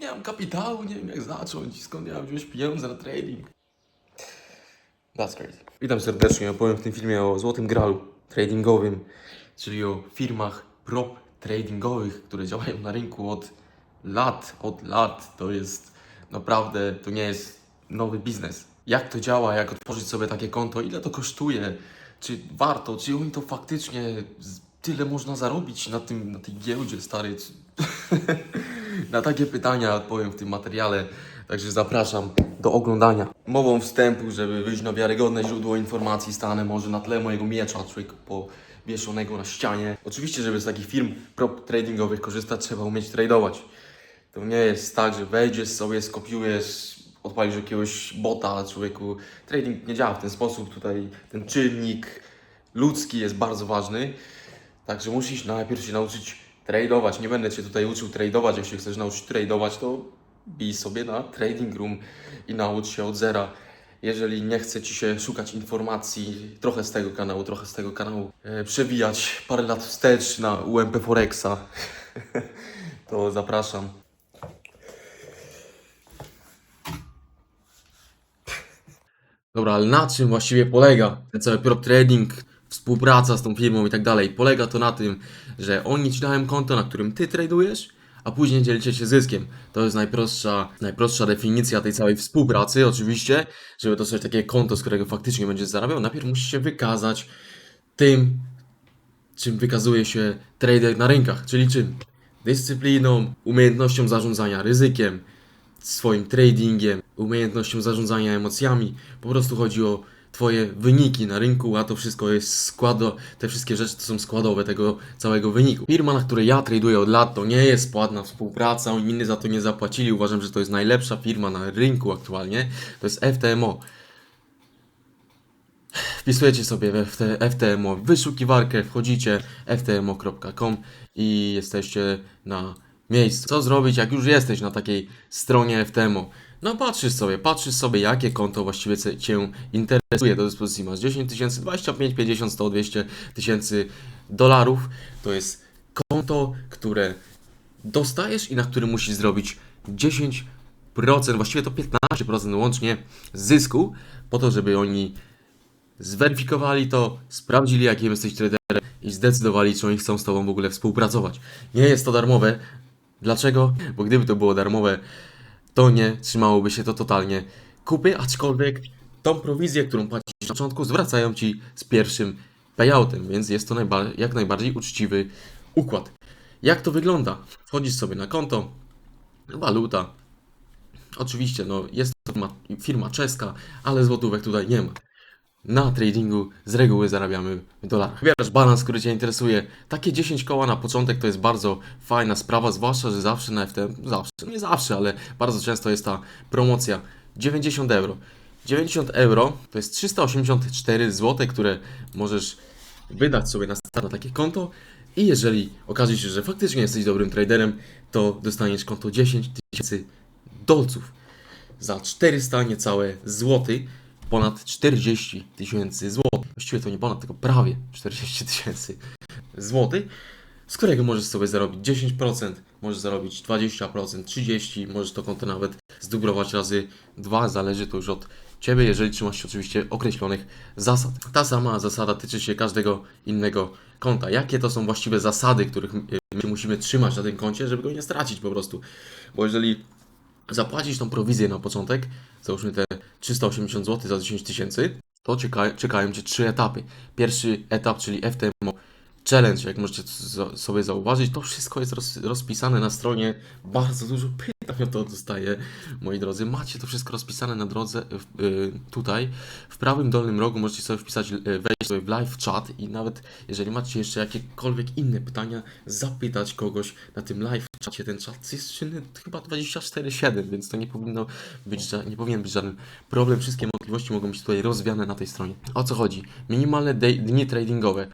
nie mam kapitału, nie wiem jak zacząć, skąd ja mam wziąć pieniądze na trading. That's crazy. Witam serdecznie, opowiem w tym filmie o złotym gralu tradingowym, czyli o firmach prop tradingowych, które działają na rynku od lat, od lat. To jest naprawdę, to nie jest nowy biznes. Jak to działa, jak otworzyć sobie takie konto, ile to kosztuje, czy warto, czy oni to faktycznie tyle można zarobić na tym, na tej giełdzie, stary. Na takie pytania odpowiem w tym materiale, także zapraszam do oglądania. Mową wstępu, żeby wyjść na wiarygodne źródło informacji, stanę może na tle mojego miecza, człowieka powieszonego na ścianie. Oczywiście, żeby z takich firm prop tradingowych korzystać, trzeba umieć tradować. To nie jest tak, że wejdziesz sobie, skopiujesz, odpalisz jakiegoś bota, człowieku. Trading nie działa w ten sposób. Tutaj ten czynnik ludzki jest bardzo ważny. Także musisz najpierw się nauczyć tradować. Nie będę Cię tutaj uczył tradować. Jeśli chcesz nauczyć tradować, to bij sobie na trading room i naucz się od zera. Jeżeli nie chce Ci się szukać informacji trochę z tego kanału, trochę z tego kanału, e, przewijać parę lat wstecz na UMP Forexa, to zapraszam. Dobra, ale na czym właściwie polega ten cały prop trading, współpraca z tą firmą i tak dalej? Polega to na tym, że oni ci dają konto, na którym ty tradujesz, a później dzielicie się zyskiem. To jest najprostsza, najprostsza definicja tej całej współpracy. Oczywiście, żeby dostać takie konto, z którego faktycznie będziesz zarabiał, najpierw musisz się wykazać tym, czym wykazuje się trader na rynkach, czyli czym? Dyscypliną, umiejętnością zarządzania ryzykiem, swoim tradingiem, umiejętnością zarządzania emocjami. Po prostu chodzi o Twoje wyniki na rynku, a to wszystko jest składo, te wszystkie rzeczy to są składowe tego całego wyniku. Firma, na której ja traduję od lat, to nie jest płatna współpraca, oni za to nie zapłacili. Uważam, że to jest najlepsza firma na rynku aktualnie. To jest FTMO. Wpisujecie sobie w FT, FTMO wyszukiwarkę, wchodzicie ftmo.com i jesteście na miejscu. Co zrobić, jak już jesteś na takiej stronie FTMO? No patrzysz sobie, patrzysz sobie, jakie konto właściwie Cię interesuje. Do dyspozycji masz 10 tysięcy, 25, 50, 100, 200 tysięcy dolarów. To jest konto, które dostajesz i na którym musisz zrobić 10%, właściwie to 15% łącznie zysku, po to, żeby oni zweryfikowali to, sprawdzili jakim jesteś traderem i zdecydowali, czy oni chcą z Tobą w ogóle współpracować. Nie jest to darmowe. Dlaczego? Bo gdyby to było darmowe, to nie trzymałoby się to totalnie kupy, aczkolwiek tą prowizję, którą płacisz na początku, zwracają Ci z pierwszym payoutem, więc jest to najba- jak najbardziej uczciwy układ. Jak to wygląda? Wchodzisz sobie na konto, waluta. Oczywiście, no, jest to firma, firma czeska, ale złotówek tutaj nie ma. Na tradingu z reguły zarabiamy w dolarach. Wybierasz balans, który Cię interesuje. Takie 10 koła na początek to jest bardzo fajna sprawa, zwłaszcza, że zawsze na FTM, zawsze, nie zawsze, ale bardzo często jest ta promocja 90 euro. 90 euro to jest 384 zł, które możesz wydać sobie na na takie konto i jeżeli okaże się, że faktycznie jesteś dobrym traderem, to dostaniesz konto 10 tysięcy dolców za 400 niecałe złoty, ponad 40 tysięcy złotych. Właściwie to nie ponad, tylko prawie 40 tysięcy złotych, z którego możesz sobie zarobić 10%, możesz zarobić 20%, 30%, możesz to konto nawet zdublować razy 2, zależy to już od Ciebie, jeżeli trzymasz się oczywiście określonych zasad. Ta sama zasada tyczy się każdego innego konta. Jakie to są właściwe zasady, których my musimy trzymać na tym koncie, żeby go nie stracić po prostu. Bo jeżeli zapłacisz tą prowizję na początek, załóżmy te 380 zł za 10 tysięcy, to czeka, czekają Cię trzy etapy. Pierwszy etap, czyli FTMO Challenge, jak możecie sobie zauważyć, to wszystko jest roz, rozpisane na stronie. Bardzo dużo pytań o to dostaję, moi drodzy. Macie to wszystko rozpisane na drodze w- y, tutaj. W prawym dolnym rogu możecie sobie wpisać, y, wejść sobie w live chat i nawet jeżeli macie jeszcze jakiekolwiek inne pytania, zapytać kogoś na tym live czacie. Ten czat jest czynny chyba 24-7, więc to nie powinno być, nie powinien być żaden problem. Wszystkie możliwości mogą być tutaj rozwiane na tej stronie. O co chodzi? Minimalne dni tradingowe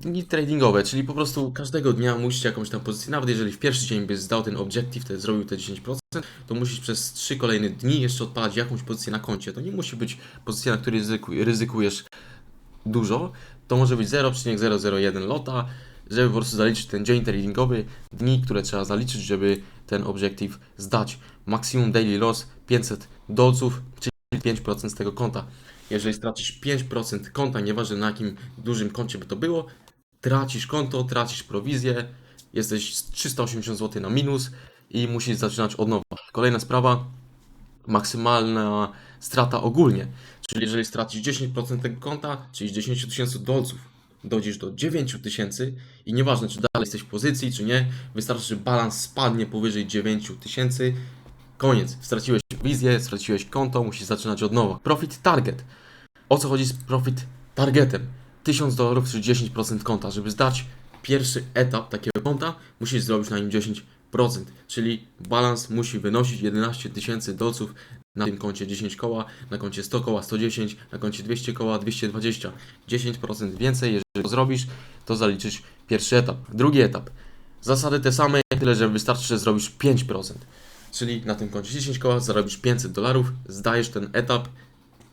dni tradingowe, czyli po prostu każdego dnia musisz jakąś tam pozycję, nawet jeżeli w pierwszy dzień byś zdał ten objective, to zrobił te 10%, to musisz przez 3 kolejne dni jeszcze odpalać jakąś pozycję na koncie. To nie musi być pozycja, na której ryzyku, ryzykujesz dużo, to może być 0,001 lota, żeby po prostu zaliczyć ten dzień tradingowy, dni, które trzeba zaliczyć, żeby ten obiektyw zdać. Maksimum daily loss 500 dolców, czyli 5% z tego konta. Jeżeli stracisz 5% konta, nieważne na jakim dużym koncie by to było, tracisz konto, tracisz prowizję, jesteś z 380 zł na minus i musisz zaczynać od nowa. Kolejna sprawa, maksymalna strata ogólnie. Czyli jeżeli stracisz 10% tego konta, czyli z 10 tysięcy dolców, dojdziesz do 9 tysięcy i nieważne, czy dalej jesteś w pozycji, czy nie, wystarczy, że balans spadnie powyżej 9 tysięcy, koniec. Straciłeś wizję, straciłeś konto, musisz zaczynać od nowa. Profit target. O co chodzi z profit targetem? 1000 dolarów, czy 10% konta. Żeby zdać pierwszy etap takiego konta, musisz zrobić na nim 10%, czyli balans musi wynosić 11 tysięcy dolców na tym koncie 10 koła, na koncie 100 koła 110, na koncie 200 koła 220. 10% więcej, jeżeli to zrobisz, to zaliczysz pierwszy etap. Drugi etap. Zasady te same, tyle że wystarczy, że zrobisz 5%. Czyli na tym koncie 10 koła zarobisz 500 dolarów, zdajesz ten etap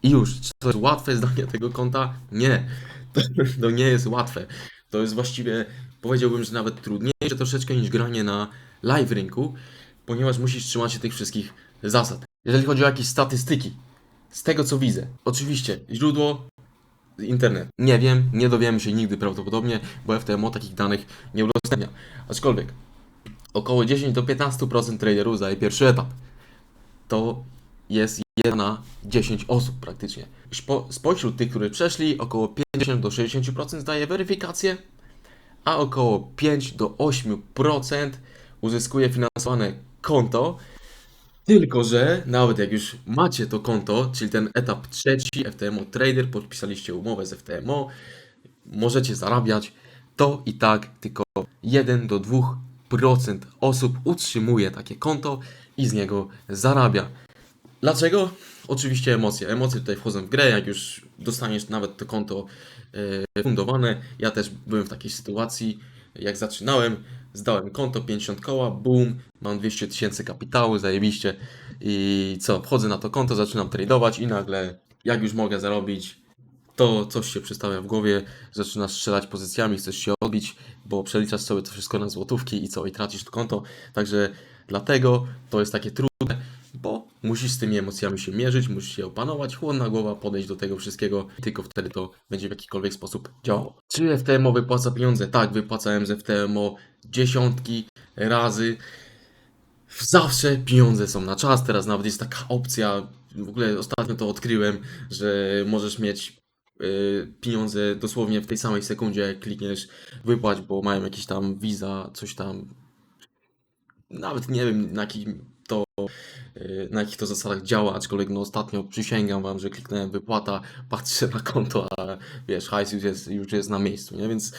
i już. Czy to jest łatwe zdanie tego konta? Nie. To, to nie jest łatwe. To jest właściwie, powiedziałbym, że nawet trudniejsze troszeczkę niż granie na live rynku, ponieważ musisz trzymać się tych wszystkich zasad. Jeżeli chodzi o jakieś statystyki, z tego co widzę, oczywiście źródło internet. Nie wiem, nie dowiemy się nigdy prawdopodobnie, bo FTMO takich danych nie udostępnia. Aczkolwiek około 10 do 15% traderów zdaje pierwszy etap. To jest 1 na 10 osób praktycznie. Spo- Spośród tych, którzy przeszli, około 50 do 60% zdaje weryfikację, a około 5 do 8% uzyskuje finansowane konto. Tylko, że nawet jak już macie to konto, czyli ten etap trzeci, FTMO Trader, podpisaliście umowę z FTMO, możecie zarabiać, to i tak tylko 1 do 2% osób utrzymuje takie konto i z niego zarabia. Dlaczego? Oczywiście emocje. Emocje tutaj wchodzą w grę, jak już dostaniesz nawet to konto e, fundowane. Ja też byłem w takiej sytuacji, jak zaczynałem, zdałem konto 50 koła, boom, mam 200 tysięcy kapitału, zajebiście i co, wchodzę na to konto, zaczynam tradować i nagle, jak już mogę zarobić, to coś się przystawia w głowie, zaczynasz strzelać pozycjami, chcesz się odbić, bo przeliczasz sobie to wszystko na złotówki i co, i tracisz to konto, także dlatego to jest takie trudne, musisz z tymi emocjami się mierzyć, musisz je opanować, chłodna głowa, podejść do tego wszystkiego, tylko wtedy to będzie w jakikolwiek sposób działało. Czy FTMO wypłaca pieniądze? Tak, wypłacałem z FTMO dziesiątki razy. Zawsze pieniądze są na czas, teraz nawet jest taka opcja, w ogóle ostatnio to odkryłem, że możesz mieć y, pieniądze dosłownie w tej samej sekundzie, jak klikniesz wypłać, bo mają jakieś tam Visa, coś tam. Nawet nie wiem na jakim na jakich to zasadach działa, aczkolwiek no ostatnio przysięgam wam, że kliknąłem wypłata, patrzę na konto, a wiesz, hajs już jest, już jest na miejscu, nie? Więc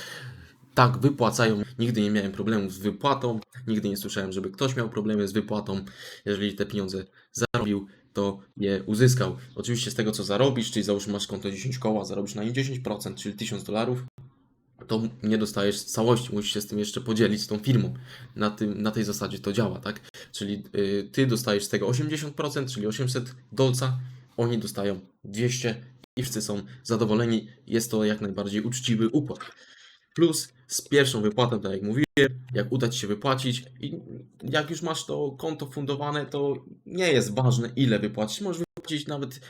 tak, wypłacają. Nigdy nie miałem problemów z wypłatą, nigdy nie słyszałem, żeby ktoś miał problemy z wypłatą. Jeżeli te pieniądze zarobił, to je uzyskał. Oczywiście z tego, co zarobisz, czyli załóżmy masz konto 10 koła, zarobisz na nim 10%, czyli 1000 dolarów, to nie dostajesz całości, musisz się z tym jeszcze podzielić z tą firmą. Na, tym, na tej zasadzie to działa, tak? Czyli y, ty dostajesz z tego 80%, czyli 800 dolca, oni dostają 200 i wszyscy są zadowoleni. Jest to jak najbardziej uczciwy układ. Plus z pierwszą wypłatą, tak jak mówiłem, jak uda Ci się wypłacić i jak już masz to konto fundowane, to nie jest ważne ile wypłacić. Możesz wypłacić nawet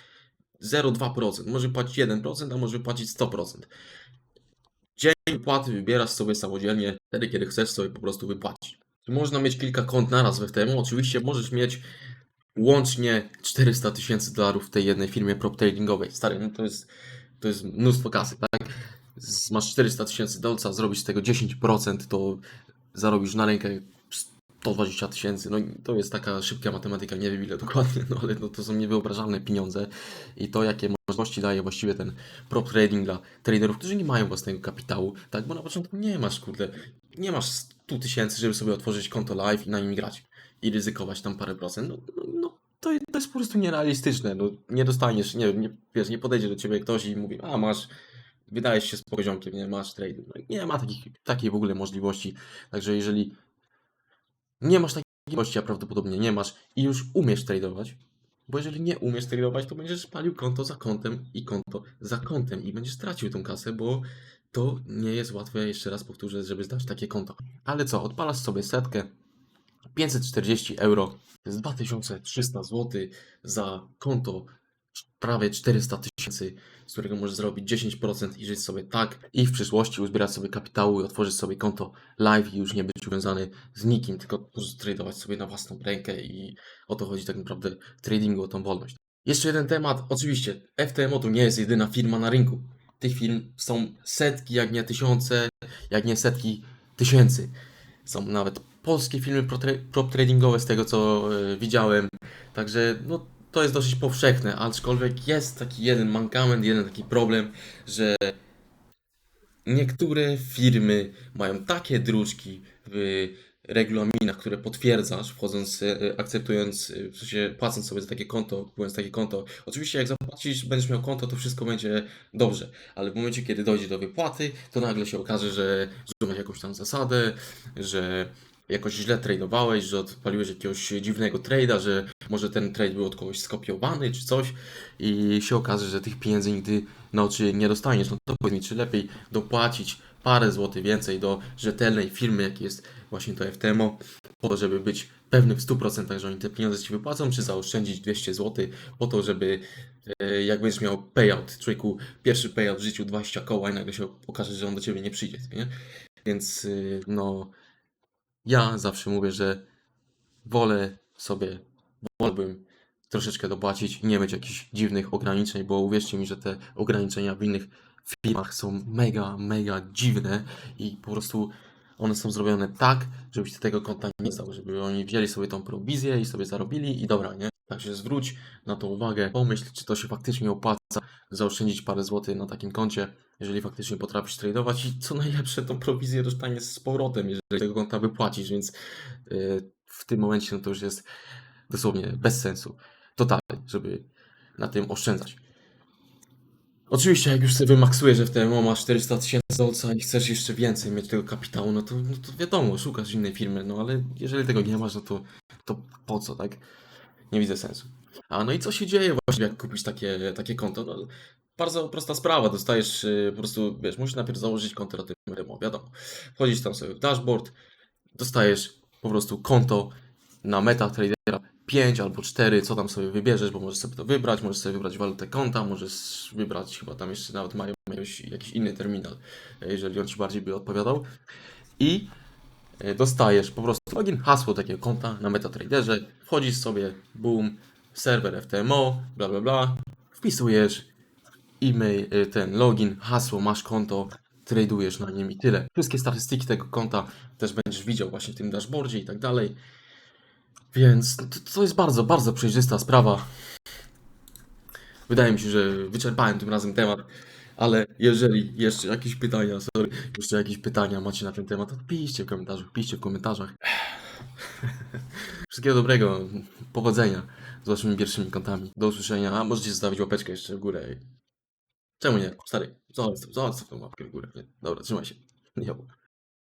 0,2%, może wypłacić 1%, a może wypłacić 100%. Dzień wypłaty wybierasz sobie samodzielnie, wtedy kiedy chcesz sobie po prostu wypłacić. Można mieć kilka kont naraz we FTM. Oczywiście możesz mieć łącznie 400 tysięcy dolarów w tej jednej firmie prop tradingowej. Stary, no to jest, to jest mnóstwo kasy, tak? Masz 400 tysięcy dolca, zrobisz z tego 10%, to zarobisz na rękę 120 tysięcy. No to jest taka szybka matematyka, nie wiem ile dokładnie, no ale no, to są niewyobrażalne pieniądze. I to, jakie możliwości daje właściwie ten prop trading dla traderów, którzy nie mają własnego kapitału, tak? Bo na początku nie masz, kurde, nie masz 100 tysięcy, żeby sobie otworzyć konto live i na nim grać i ryzykować tam parę procent. No, no, no to, to jest po prostu nierealistyczne. No, nie dostaniesz, nie, nie, wiesz, nie podejdzie do ciebie ktoś i mówi, a masz, wydajesz się z poziomkiem, nie masz trade. No, nie ma takich, takiej w ogóle możliwości. Także jeżeli nie masz takiej możliwości, a prawdopodobnie nie masz i już umiesz tradować, bo jeżeli nie umiesz tradować, to będziesz palił konto za kontem i konto za kontem i będziesz tracił tą kasę, bo to nie jest łatwe, jeszcze raz powtórzę, żeby zdać takie konto. Ale co, odpalasz sobie setkę, 540 euro, to jest 2300 zł za konto prawie 400 tysięcy, z którego możesz zrobić 10% i żyć sobie tak i w przyszłości uzbierać sobie kapitału i otworzyć sobie konto live i już nie być uwiązany z nikim, tylko tradować sobie na własną rękę i o to chodzi tak naprawdę w tradingu, o tą wolność. Jeszcze jeden temat, oczywiście FTMO to nie jest jedyna firma na rynku. Tych firm są setki, jak nie tysiące, jak nie setki tysięcy. Są nawet polskie firmy pro prop tradingowe z tego co e, widziałem. Także no, to jest dosyć powszechne, aczkolwiek jest taki jeden mankament, jeden taki problem, że niektóre firmy mają takie dróżki w regulaminach, które potwierdzasz, wchodząc, e, akceptując, e, w sensie płacąc sobie za takie konto, kupując takie konto. Oczywiście jak zapłacisz, będziesz miał konto, to wszystko będzie dobrze, ale w momencie, kiedy dojdzie do wypłaty, to nagle się okaże, że złamałeś jakąś tam zasadę, że jakoś źle tradowałeś, że odpaliłeś jakiegoś dziwnego trade'a, że może ten trade był od kogoś skopiowany czy coś i się okaże, że tych pieniędzy nigdy na oczy nie dostaniesz. No to powiedz mi, czy lepiej dopłacić parę złotych więcej do rzetelnej firmy, jak jest właśnie to FTMO, po to, żeby być pewny w 100%, że oni te pieniądze Ci wypłacą, czy zaoszczędzić 200 zł po to, żeby e, jak będziesz miał payout, człowieku, pierwszy payout w życiu 20 koła i nagle się okaże, że on do Ciebie nie przyjdzie, nie? Więc y, no, ja zawsze mówię, że wolę sobie, wolałbym troszeczkę dopłacić nie mieć jakichś dziwnych ograniczeń, bo uwierzcie mi, że te ograniczenia w innych firmach są mega, mega dziwne i po prostu one są zrobione tak, żebyś tego konta nie zdał, żeby oni wzięli sobie tą prowizję i sobie zarobili i dobra, nie? Także zwróć na to uwagę, pomyśl, czy to się faktycznie opłaca zaoszczędzić parę złotych na takim koncie, jeżeli faktycznie potrafisz tradować i co najlepsze, tą prowizję dostaniesz z powrotem, jeżeli tego konta wypłacisz, więc yy, w tym momencie no to już jest dosłownie bez sensu, totalnie, żeby na tym oszczędzać. Oczywiście, jak już sobie wymaksujesz, że w TMO masz 400 tysięcy dolca i chcesz jeszcze więcej mieć tego kapitału, no to, no to wiadomo, szukasz innej firmy, no ale jeżeli tego nie masz, no to, to po co, tak? Nie widzę sensu. A no i co się dzieje właśnie, jak kupisz takie, takie konto? No, bardzo prosta sprawa, dostajesz y, po prostu, wiesz, musisz najpierw założyć konto tym demo, wiadomo. Wchodzisz tam sobie w dashboard, dostajesz po prostu konto na MetaTradera 5 albo 4, co tam sobie wybierzesz, bo możesz sobie to wybrać, możesz sobie wybrać walutę konta, możesz wybrać, chyba tam jeszcze nawet mają jakiś, jakiś inny terminal, jeżeli on Ci bardziej by odpowiadał. I e, dostajesz po prostu login, hasło takiego konta na MetaTraderze, wchodzisz sobie, boom, serwer FTMO, bla bla bla, wpisujesz e-mail, y, ten login, hasło, masz konto, tradujesz na nim i tyle. Wszystkie statystyki tego konta też będziesz widział właśnie w tym dashboardzie i tak dalej. Więc to, to jest bardzo, bardzo przejrzysta sprawa. Wydaje mi się, że wyczerpałem tym razem temat, ale jeżeli jeszcze jakieś pytania, sorry, jeszcze jakieś pytania macie na ten temat, to piszcie w komentarzach, piszcie w komentarzach. Wszystkiego dobrego, powodzenia z waszymi pierwszymi kontami. Do usłyszenia, a możecie zostawić łapeczkę jeszcze w górę. Czemu nie? Stary, zobacz, zobacz tą łapkę w górę. Nie? Dobra, trzymaj się. Nie.